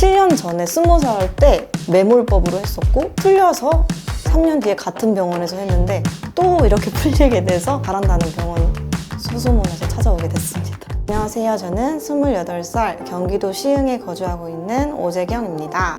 7년 전에 스무 살때 매몰법으로 했었고 풀려서 3년 뒤에 같은 병원에서 했는데 또 이렇게 풀리게 돼서 잘한다는 병원 수소문에서 찾아오게 됐습니다. 안녕하세요. 저는 28살 경기도 시흥에 거주하고 있는 오재경입니다.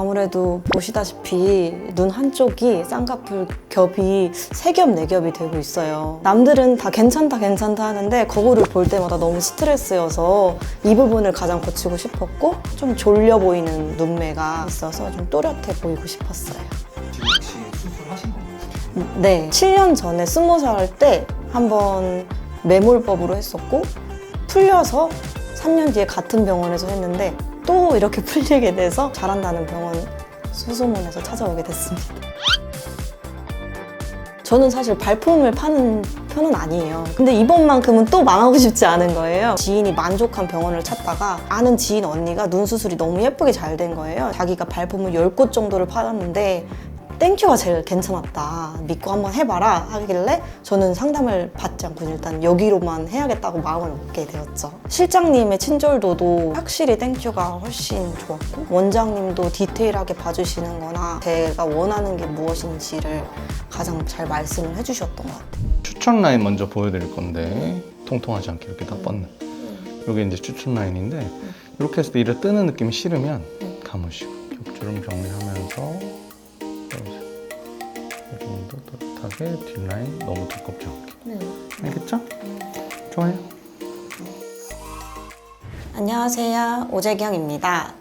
아무래도 보시다시피 눈 한쪽이 쌍꺼풀 겹이 세 겹, 네 겹이 되고 있어요. 남들은 다 괜찮다, 괜찮다 하는데 거울을 볼 때마다 너무 스트레스여서 이 부분을 가장 고치고 싶었고 좀 졸려 보이는 눈매가 있어서 좀 또렷해 보이고 싶었어요. 지금 혹시 수술하신 건가요? 네, 7년 전에 스무 살 때 한번 매몰법으로 했었고 풀려서 3년 뒤에 같은 병원에서 했는데 또 이렇게 풀리게 돼서 잘한다는 병원 수소문에서 찾아오게 됐습니다. 저는 사실 발품을 파는 편은 아니에요. 근데 이번만큼은 또 망하고 싶지 않은 거예요. 지인이 만족한 병원을 찾다가 아는 지인 언니가 눈 수술이 너무 예쁘게 잘 된 거예요. 자기가 발품을 10곳 정도를 팔았는데 땡큐가 제일 괜찮았다. 믿고 한번 해봐라 하길래 저는 상담을 받지 않고 일단 여기로만 해야겠다고 마음을 먹게 되었죠. 실장님의 친절도도 확실히 땡큐가 훨씬 좋았고 원장님도 디테일하게 봐주시는 거나 제가 원하는 게 무엇인지를 가장 잘 말씀을 해주셨던 것 같아요. 추천 라인 먼저 보여드릴 건데 통통하지 않게 이렇게 딱 뻗는 이게 이제 추천 라인인데 이렇게 때 이를 뜨는 느낌이 싫으면 감으시고 겹주름 정리하면서 이 정도 또렷하게 뒷라인 너무 두껍지 않게 알겠죠? 좋아요 안녕하세요. 오재경입니다.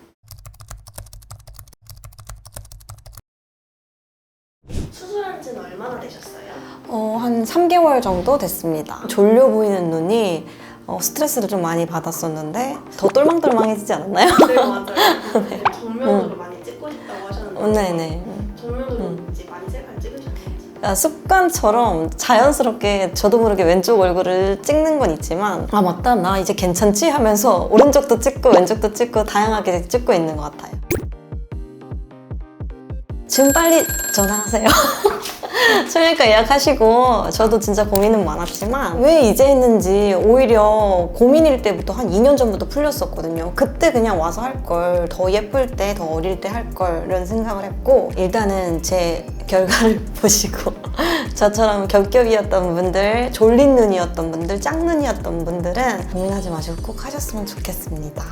수술한 지는 얼마나 되셨어요? 어, 한 3개월 정도 됐습니다. 졸려 보이는 눈이 어, 스트레스를 좀 많이 받았었는데 더 똘망똘망해지지 않았나요? 네 맞아요. 네, 정면으로 많이 찍고 싶다고 하셨는데 어, 네네. 정면으로 이제 많이 셀카 찍으셨는지 야, 습관처럼 자연스럽게 저도 모르게 왼쪽 얼굴을 찍는 건 있지만 아 맞다 나 이제 괜찮지 하면서 오른쪽도 찍고 왼쪽도 찍고 다양하게 찍고 있는 것 같아요. 지금 빨리 전화하세요. 성형외과 예약하시고 저도 진짜 고민은 많았지만 왜 이제 했는지 오히려 고민일 때부터 한 2년 전부터 풀렸었거든요. 그때 그냥 와서 할 걸 더 예쁠 때 더 어릴 때 할 걸 이런 생각을 했고 일단은 제 결과를 보시고 저처럼 겹겹이었던 분들 졸린 눈이었던 분들 짝 눈이었던 분들은 고민하지 마시고 꼭 하셨으면 좋겠습니다.